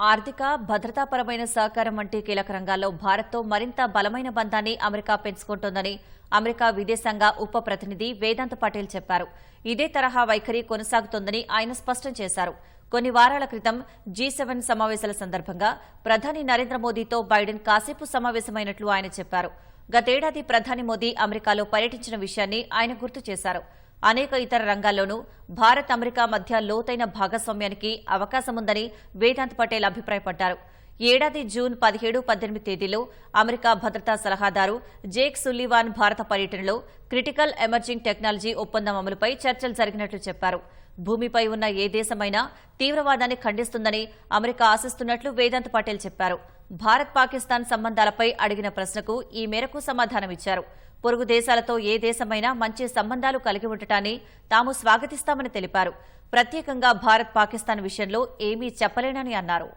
ఆర్థిక భద్రతాపరమైన సహకారం వంటి కీలక రంగాల్లో భారత్తో మరింత బలమైన బంధాన్ని అమెరికా పెంచుకుంటోందని అమెరికా విదేశాంగ ఉప ప్రతినిధి వేదాంత్ పటేల్ చెప్పారు. ఇదే తరహా వైఖరి కొనసాగుతోందని ఆయన స్పష్టం చేశారు. కొన్ని వారాల క్రితం జీ సెవెన్ సమావేశాల సందర్భంగా ప్రధాని నరేంద్ర మోదీతో బైడెన్ కాసేపు సమావేశమైనట్లు ఆయన చెప్పారు. గతేడాది ప్రధాని మోదీ అమెరికాలో పర్యటించిన విషయాన్ని ఆయన గుర్తు చేశారు. అనేక ఇతర రంగాల్లోనూ భారత్ అమెరికా మధ్య లోతైన భాగస్వామ్యానికి అవకాశముందని వేదాంత్ పటేల్ అభిప్రాయపడ్డారు. ఏడాది జూన్ పదిహేడు పద్దెనిమిది తేదీలో అమెరికా భద్రతా సలహాదారు జేక్ సుల్లివాన్ భారత పర్యటనలో క్రిటికల్ ఎమర్జింగ్ టెక్నాలజీ ఒప్పందం అమలుపై చర్చలు జరిగినట్లు చెప్పారు. భూమిపై ఉన్న ఏ దేశమైనా తీవ్రవాదాన్ని ఖండిస్తుందని అమెరికా ఆశిస్తున్నట్లు వేదాంత్ పటేల్ చెప్పారు. భారత్ పాకిస్తాన్ సంబంధాలపై అడిగిన ప్రశ్నకు ఈ మేరకు సమాధానమిచ్చారు పొరుగు దేశాలతో ఏ దేశమైనా మంచి సంబంధాలు కలిగి ఉండటాన్ని తాము స్వాగతిస్తామని తెలిపారు. ప్రత్యేకంగా భారత్ పాకిస్తాన్ విషయంలో ఏమీ చెప్పలేనని అన్నారు.